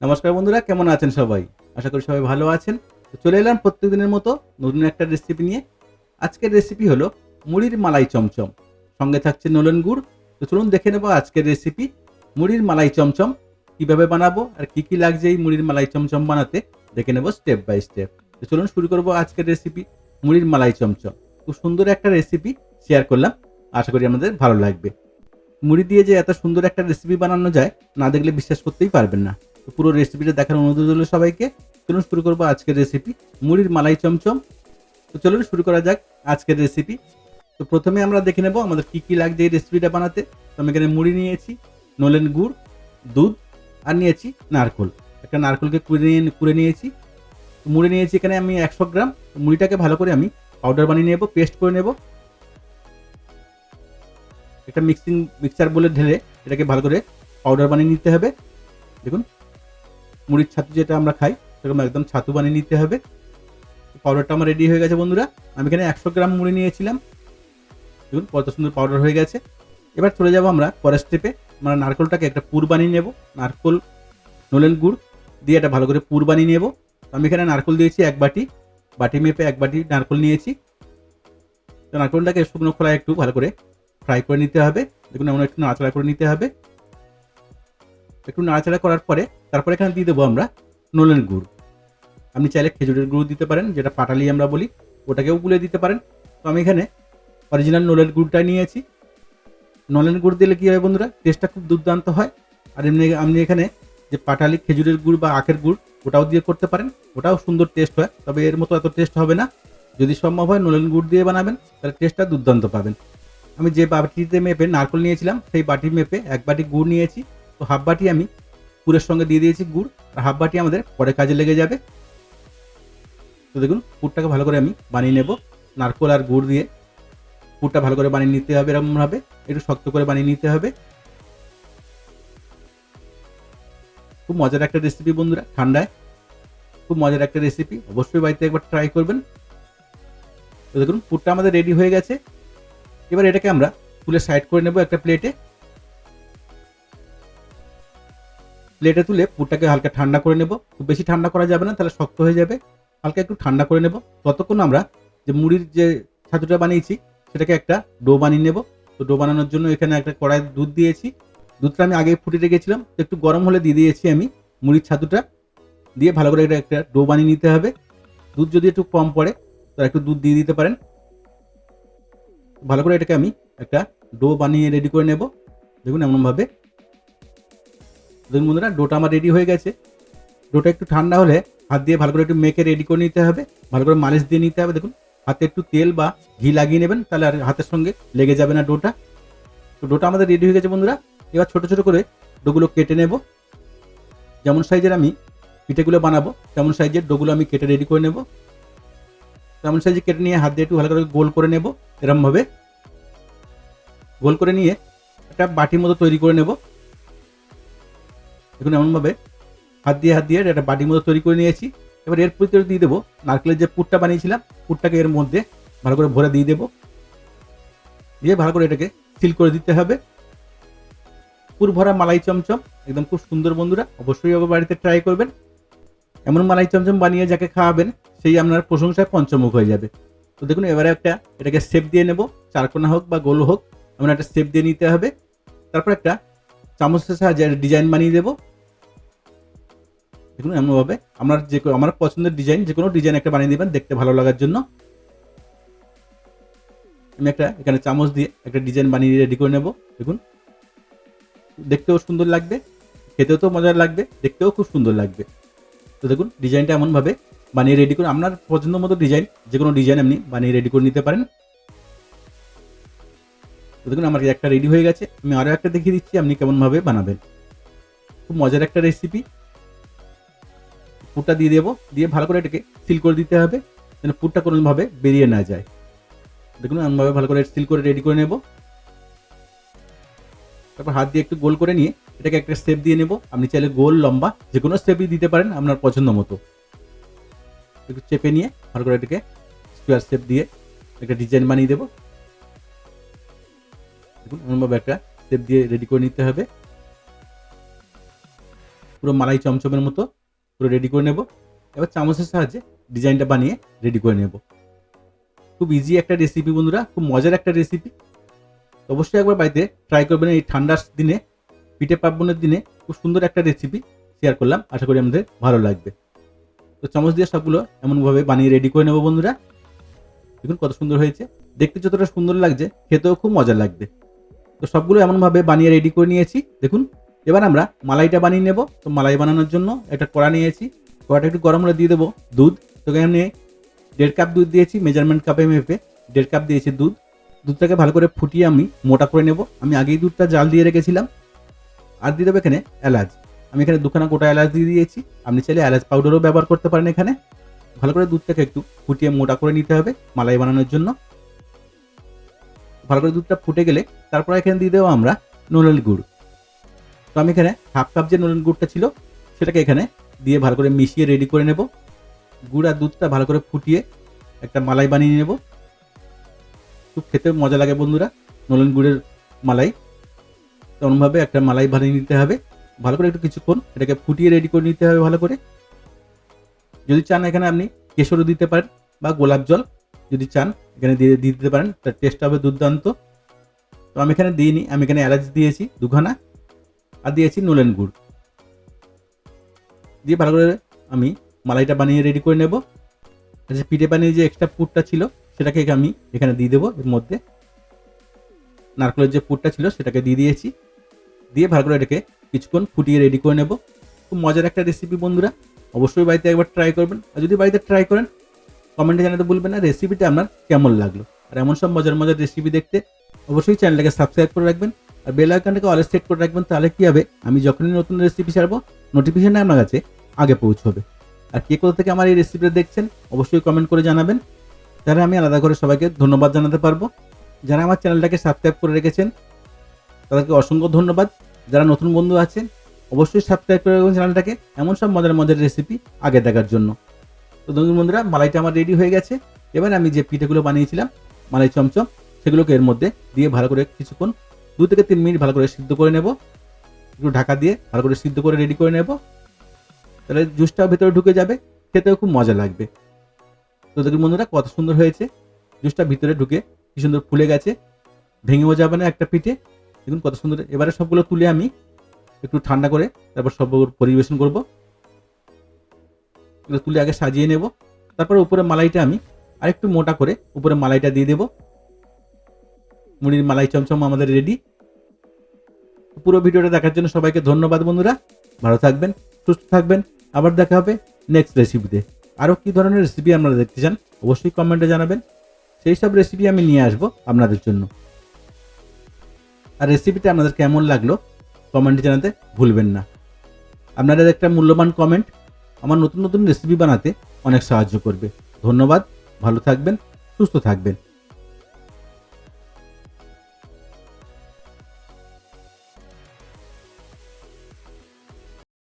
নমস্কার বন্ধুরা, কেমন আছেন সবাই? আশা করি সবাই ভালো আছেন। তো চলে এলাম প্রত্যেকদিনের মতো নতুন একটা রেসিপি নিয়ে। আজকের রেসিপি হলো মুড়ির মালাই চমচম। সঙ্গে থাকছে নলেন গুড়। তো চলুন দেখে নেব আজকের রেসিপি মুড়ির মালাই চমচম কীভাবে বানাবো আর কি কি লাগছে এই মুড়ির মালাই চমচম বানাতে, দেখে নেব স্টেপ বাই স্টেপ তো চলুন শুরু করব আজকের রেসিপি মুড়ির মালাই চমচম। খুব সুন্দর একটা রেসিপি শেয়ার করলাম। আশা করি আমাদের ভালো লাগবে। মুড়ি দিয়ে যে এত সুন্দর একটা রেসিপি বানানো যায়, না দেখলে বিশ্বাস করতেই পারবেন না। পুরো রেসিপিটা দেখার অনুরোধ হলো সবাইকে। চলুন শুরু করব আজকের রেসিপি মুড়ির মালাই চমচম। তো চলুন শুরু করা যাক আজকের রেসিপি তো প্রথমে আমরা দেখে নেব আমাদের কী কী লাগছে এই রেসিপিটা বানাতে। তো আমি এখানে মুড়ি নিয়েছি, নলেন গুড়, দুধ, আর নিয়েছি নারকোল। একটা নারকোলকে কুড়ে নিয়ে কুড়ে নিয়েছি। মুড়ি নিয়েছি এখানে আমি একশো গ্রাম। মুড়িটাকে ভালো করে আমি পাউডার বানিয়ে নেব পেস্ট করে নেব। একটা মিক্সিং মিক্সার বলে ঢেলে এটাকে ভালো করে পাউডার বানিয়ে নিতে হবে। দেখুন মুড়ির ছাতু যেটা আমরা খাই, সেরকম একদম ছাতু বানিয়ে নিতে হবে। পাউডারটা আমার রেডি হয়ে গেছে বন্ধুরা। আমি এখানে একশো গ্রাম মুড়ি নিয়েছিলাম। দেখুন, কত সুন্দর পাউডার হয়ে গেছে। এবার চলে যাব আমরা পরের স্টেপে আমরা নারকোলটাকে একটা পুর বানিয়ে নেব। নারকোল, নলেন গুড় দিয়ে এটা ভালো করে পুর বানিয়ে নেব। আমি এখানে নারকোল দিয়েছি এক বাটি। বাটি মেপে এক বাটি নারকোল নিয়েছি। তো নারকোলটাকে শুকনো খোলায় একটু ভালো করে ফ্রাই করে নিতে হবে। দেখুন, এমন একটু নাড়াচাড়া করে নিতে হবে। একটু নাড়াচাড়া করার পরে তারপরে এখানে দিয়ে দেবো আমরা নলেন গুড়। আপনি চাইলে খেজুরের গুঁড়ো দিতে পারেন, যেটা পাটালি আমরা বলি, ওটাকেও গুলে দিতে পারেন। তো আমি এখানে অরিজিনাল নলেন গুড়টা নিয়েছি। নলেন গুড় দিলে কী হয় বন্ধুরা টেস্টটা খুব দুর্দান্ত হয়। আর এমনি আপনি এখানে যে পাটালি খেজুরের গুড় বা আখের গুড়, ওটাও দিয়ে করতে পারেন। ওটাও সুন্দর টেস্ট হয়, তবে এর মতো এত টেস্ট হবে না। যদি সম্ভব হয় নলেন গুড় দিয়ে বানাবেন, তাহলে টেস্টটা দুর্দান্ত পাবেন। আমি যে বাটিতে মেপে নারকল নিয়েছিলাম, সেই বাটি মেপে এক বাটি গুড় নিয়েছি। তো হাফ বাটি আমি পুরের সঙ্গে দিয়ে দিয়েছি গুড়, আর হাফ বাটি আমাদের পরে কাজে লেগে যাবে। তো দেখুন, পুরটাকে ভালো করে আমি বানিয়ে নেব। নারকোল আর গুড় দিয়ে পুরটা ভালো করে বানিয়ে নিতে হবে এরকমভাবে, একটু শক্ত করে বানিয়ে নিতে হবে। খুব মজার একটা রেসিপি বন্ধুরা, ঠান্ডায়। খুব মজার একটা রেসিপি অবশ্যই বাড়িতে একবার ট্রাই করবেন। তো দেখুন, পুরটা আমাদের রেডি হয়ে গেছে। এবার এটাকে আমরা তুলে সাইড করে নেব একটা প্লেটে প্লেটে তুলে পুরটাকে হালকা ঠান্ডা করে নেব। খুব বেশি ঠান্ডা করা যাবে না, তাহলে শক্ত হয়ে যাবে। হালকা একটু ঠান্ডা করে নেব। ততক্ষণ আমরা যে মুড়ির যে ছাতুটা বানিয়েছি, সেটাকে একটা ডো বানিয়ে নেব। তো ডো বানানোর জন্য এখানে একটা কড়াই দুধ দিয়েছি। দুধটা আমি আগে ফুটে রেখেছিলাম। তো একটু গরম হলে দিয়ে দিয়েছি আমি মুড়ির ছাতুটা। দিয়ে ভালো করে এটা একটা ডো বানিয়ে নিতে হবে। দুধ যদি একটু কম পড়ে, তো একটু দুধ দিয়ে দিতে পারেন। ভালো করে এটাকে আমি একটা ডো বানিয়ে রেডি করে নেব। দেখুন এমনভাবে দেখুন বন্ধুরা, ডোটা আমার রেডি হয়ে গেছে। ডোটা একটু ঠান্ডা হলে হাত দিয়ে ভালো করে একটু মেখে রেডি করে নিতে হবে। ভালো করে মালিশ দিয়ে নিতে হবে। দেখুন, হাতে একটু তেল বা ঘি লাগিয়ে নেবেন, তাহলে আর হাতের সঙ্গে লেগে যাবে না ডোটা। তো ডোটা আমাদের রেডি হয়ে গেছে বন্ধুরা। এবার ছোট ছোট করে ডোগুলো কেটে নেব। যেমন সাইজের আমি পিঠেগুলো বানাবো, তেমন সাইজের ডোগুলো আমি কেটে রেডি করে নেব। তেমন সাইজে কেটে নিয়ে হাত দিয়ে একটু ভালো করে গোল করে নেব, এরমভাবে। গোল করে নিয়ে একটা বাটির মতো তৈরি করে নেব। দেখুন, এমনভাবে হাত দিয়ে হাত দিয়ে একটা বাটির মতো তৈরি করে নিয়েছি। এবার এর ভিতরে দিয়ে দেবো নারকেলের যে পুরটা বানিয়েছিলাম, পুরটাকে এর মধ্যে ভালো করে ভরে দিয়ে দেবো। দিয়ে ভালো করে এটাকে সিল করে দিতে হবে। পুর ভরা মালাই চমচম, একদম খুব সুন্দর বন্ধুরা, অবশ্যই আবার বাড়িতে ট্রাই করবেন। এমন মালাই চমচম বানিয়ে যাকে খাওয়াবেন, সেই আপনার প্রশংসায় পঞ্চমুখ হয়ে যাবে। তো দেখুন, এবারে একটা এটাকে শেপ দিয়ে নেব, চারকোনা হোক বা গোল হোক, এমন একটা শেপ দিয়ে নিতে হবে। তারপর একটা চামচের সাহায্যে ডিজাইন বানিয়ে দেবো। দেখুন, এমনভাবে আমার যে আমার পছন্দের ডিজাইন যে কোনো ডিজাইন একটা বানিয়ে দেবেন দেখতে ভালো লাগার জন্য। আমি একটা এখানে চামচ দিয়ে একটা ডিজাইন বানিয়ে রেডি করে নেব। দেখুন, দেখতেও সুন্দর লাগবে, খেতেও তো মজার লাগবে, দেখতেও খুব সুন্দর লাগবে। তো দেখুন ডিজাইনটা এমনভাবে বানিয়ে রেডি করে আপনার পছন্দ মতো ডিজাইন যে কোনো ডিজাইন আপনি বানিয়ে রেডি করে নিতে পারেন। তো দেখুন, আমার একটা রেডি হয়ে গেছে। আমি আরও একটা দেখিয়ে দিচ্ছি, আপনি কেমনভাবে বানাবেন। খুব মজার একটা রেসিপি পুরটা দিয়ে দেবো। দিয়ে ভালো করে এটাকে সিল করে দিতে হবে, যেন পুরটা কোনোভাবে বেরিয়ে না যায়। দেখুন, এমনভাবে ভালো করে সিল করে রেডি করে নেব। তারপর হাত দিয়ে একটু গোল করে নিয়ে এটাকে একটা শেপ দিয়ে নেব। আপনি চাইলে গোল, লম্বা, যে কোনো শেপই দিতে পারেন আপনার পছন্দ মতো। একটু চেপে নিয়ে ভালো করে এটাকে স্কোয়ার শেপ দিয়ে একটা ডিজাইন বানিয়ে দেবো। দেখুন একটা শেপ দিয়ে রেডি করে নিতে হবে। পুরো মালাই চমচমের মতো পুরো রেডি করে নেব। এবার চামচের সাহায্যে ডিজাইনটা বানিয়ে রেডি করে নেব। খুব ইজি একটা রেসিপি বন্ধুরা, খুব মজার একটা রেসিপি অবশ্যই একবার বাড়িতে ট্রাই করবেন, এই ঠান্ডার দিনে, পিঠে পার্বণের দিনে খুব সুন্দর একটা রেসিপি শেয়ার করলাম। আশা করি আমাদের ভালো লাগবে। তো চামচ দিয়ে সবগুলো এমনভাবে বানিয়ে রেডি করে নেব বন্ধুরা। দেখুন কত সুন্দর হয়েছে। দেখতে যতটা সুন্দর লাগছে, খেতেও খুব মজা লাগবে। তো সবগুলো এমনভাবে বানিয়ে রেডি করে নিয়েছি। দেখুন, এবার আমরা মালাইটা বানিয়ে নেব। তো মালাই বানানোর জন্য একটা কড়া নিয়েছি। কড়াটা একটু গরম হলে দিয়ে দেবো দুধ। তো এখানে দেড় কাপ দুধ দিয়েছি মেজারমেন্ট কাপে মেপে দেড় কাপ দিয়েছি দুধ। দুধটাকে ভালো করে ফুটিয়ে আমি মোটা করে নেব। আমি আগেই দুধটা জাল দিয়ে রেখেছিলাম। আর দিয়ে দেবো এখানে এলাচ। আমি এখানে দুখানা গোটা এলাচ দিয়ে দিয়েছি। আপনি চাইলে এলাচ পাউডারও ব্যবহার করতে পারেন এখানে। ভালো করে দুধটাকে একটু ফুটিয়ে মোটা করে নিতে হবে মালাই বানানোর জন্য। ভালো করে দুধটা ফুটে গেলে তারপর এখানে দিয়ে দেবো আমরা নলেন গুড়। তো আমি এখানে হাফ কাপ যে নলেন গুড়টা ছিল, সেটাকে এখানে দিয়ে ভালো করে মিশিয়ে রেডি করে নেব। গুড় আর দুধটা ভালো করে ফুটিয়ে একটা মালাই বানিয়ে নেব। খুব খেতে মজা লাগে বন্ধুরা নলেন গুড়ের মালাই। তেমনভাবে একটা মালাই বানিয়ে নিতে হবে। ভালো করে একটু কিছুক্ষণ এটাকে ফুটিয়ে রেডি করে নিতে হবে ভালো করে। যদি চান এখানে আপনি কেশরও দিতে পারেন বা গোলাপ জল। যদি চান, এখানে দিয়ে দিয়ে দিতে পারেন। তার টেস্ট হবে দুর্দান্ত। তো আমি এখানে দিইনি, আমি এখানে এলাচ দিয়েছি দুখানা। আর দিয়েছি নোলেন গুড়। দিয়ে ভালো করে আমি মালাইটা বানিয়ে রেডি করে নেব। যে পিঠে বানিয়ে যে এক্সট্রা পুরটা ছিল, সেটাকে আমি এখানে দিয়ে দেবো এর মধ্যে। নারকেলের যে পুরটা ছিল, সেটাকে দিয়ে দিয়েছি। দিয়ে ভালো করে এটাকে কিছুক্ষণ ফুটিয়ে রেডি করে নেব। খুব মজার একটা রেসিপি বন্ধুরা। অবশ্যই বাড়িতে একবার ট্রাই করবেন। আর যদি বাড়িতে ট্রাই করেন কমেন্টে জানাতে বলবেন না রেসিপিটা আপনার কেমন লাগল? আর এমন সব মজার মজার রেসিপি দেখতে অবশ্যই চ্যানেলটাকে সাবস্ক্রাইব করে রাখবেন, আর বেল আইকনটাকে অলে সেট করে রাখবেন, তাহলে কি হবে? আমি যখনই নতুন রেসিপি ছাড়বো নোটিফিকেশন আপনার কাছে আগে পৌঁছবে। আর কে কোথা থেকে আমার এই রেসিপিটা দেখছেন, অবশ্যই কমেন্ট করে জানাবেন। তাহলে আমি আলাদা করে সবাইকে ধন্যবাদ জানাতে পারব। যারা আমার চ্যানেলটাকে সাবস্ক্রাইব করে রেখেছেন, তাদেরকে অসংখ্য ধন্যবাদ। যারা নতুন বন্ধু আছেন, অবশ্যই সাবস্ক্রাইব করে রাখবেন চ্যানেলটাকে এমন সব মজার মজার রেসিপি আগে দেখার জন্য। তো বন্ধুরা, মালাইটা আমার রেডি হয়ে গেছে। এবার আমি যে পিঠেগুলো বানিয়েছিলাম, মালাই চমচম, সেগুলোকে এর মধ্যে দিয়ে ভালো করে কিছুক্ষণ, দু থেকে তিন মিনিট ভালো করে সিদ্ধ করে নেব। একটু ঢাকা দিয়ে ভালো করে সিদ্ধ করে রেডি করে নেব। তাহলে জুসটাও ভেতরে ঢুকে যাবে, খেতেও খুব মজা লাগবে। তো দেখুন বন্ধুরা, কত সুন্দর হয়েছে। জুসটা ভিতরে ঢুকে কি সুন্দর ফুলে গেছে। ভেঙেও যাবে না একটা পিঠে। দেখুন কত সুন্দর। এবারে সবগুলো তুলে আমি একটু ঠান্ডা করে তারপর সব পরিবেশন করব। এগুলো তুলে আগে সাজিয়ে নেব। তারপর উপরে মালাইটা আমি আরেকটু মোটা করে উপরে মালাইটা দিয়ে দেব। মুড়ির মালাই চমচম আমাদের রেডি পুরো ভিডিওটা দেখার জন্য সবাইকে ধন্যবাদ বন্ধুরা। ভালো থাকবেন, সুস্থ থাকবেন। আবার দেখা হবে নেক্সট রেসিপিতে আরও কী ধরনের রেসিপি আপনারা দেখতে চান অবশ্যই কমেন্টে জানাবেন। সেই সব রেসিপি আমি নিয়ে আসব আপনাদের জন্য। আর রেসিপিটা আপনাদের কেমন লাগল কমেন্টে জানাতে ভুলবেন না। আপনাদের একটা মূল্যবান কমেন্ট আমার নতুন নতুন রেসিপি বানাতে অনেক সাহায্য করবে। ধন্যবাদ ভালো থাকবেন সুস্থ থাকবেন।